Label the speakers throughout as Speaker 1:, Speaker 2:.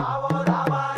Speaker 1: I want, I want.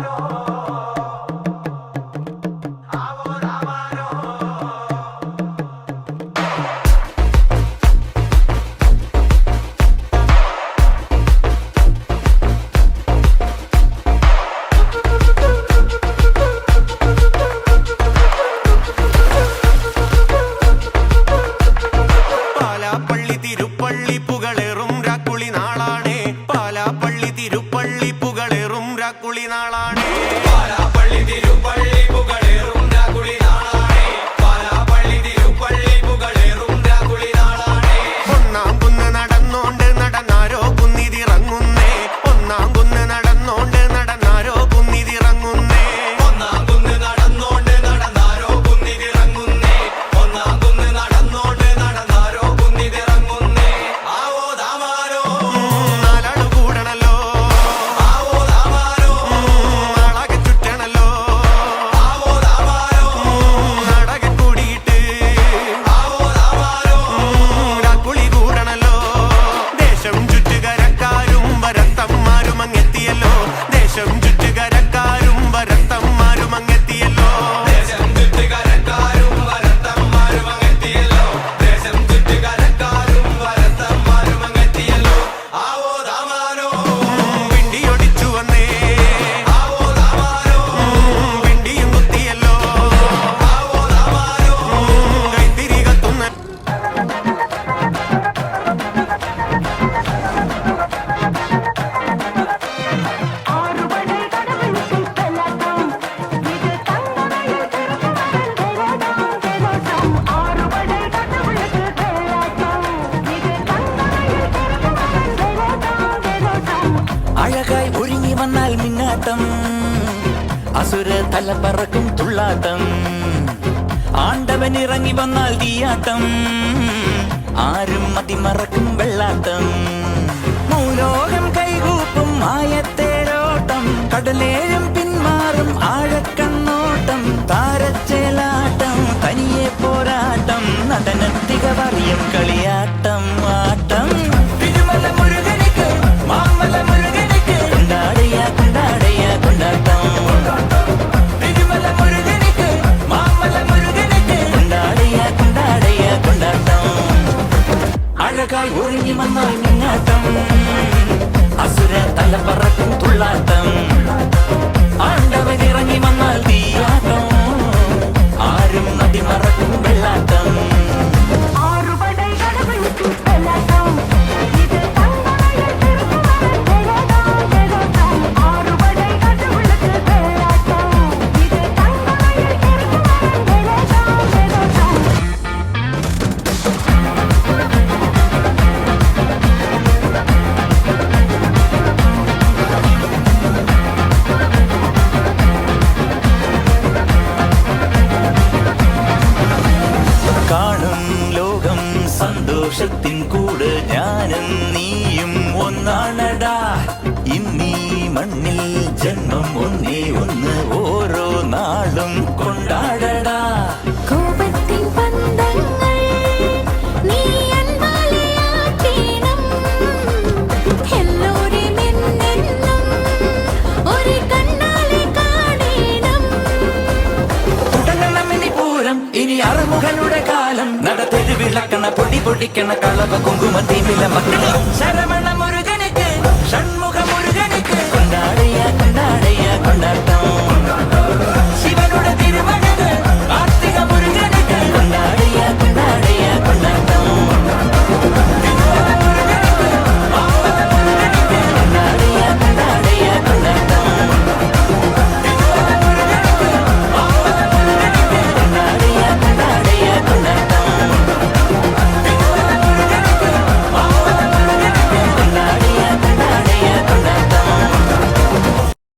Speaker 2: അഴകായി ഒരുങ്ങി വന്നാൽ മിന്നാട്ടം. അസുര തല പറക്കും തുള്ളാട്ടം. ആണ്ടവൻ ഇറങ്ങി വന്നാൽ തീയാട്ടം. ആരും മതിമറക്കും വെള്ളാട്ടം. മൂലോകം കൈകൂപ്പും മായത്തേരോട്ടം കടലേഴും പിന്മാറും ആഴക്കണ്ണോട്ടം. താരച്ചേലാട്ടം തനിയെ പോരാട്ടം. നടനത്തിക വറിയും കളി വന്നാൽ മിന്നാട്ടം അസുര തലപ്പറക്കും തുള്ളാട്ടം. ആണ്ടവൻ ഇറങ്ങി വന്നാൽ തീ സന്തോഷത്തിൻ കൂട് ഞാനും നീയും ഒന്നാണടാ. ഇന്നീ മണ്ണിൽ ജന്മം ഒന്നേ தெருவிளக்கண பொடி பொடிக்கண கலவ குங்கும தீவில மக்கள் சரவண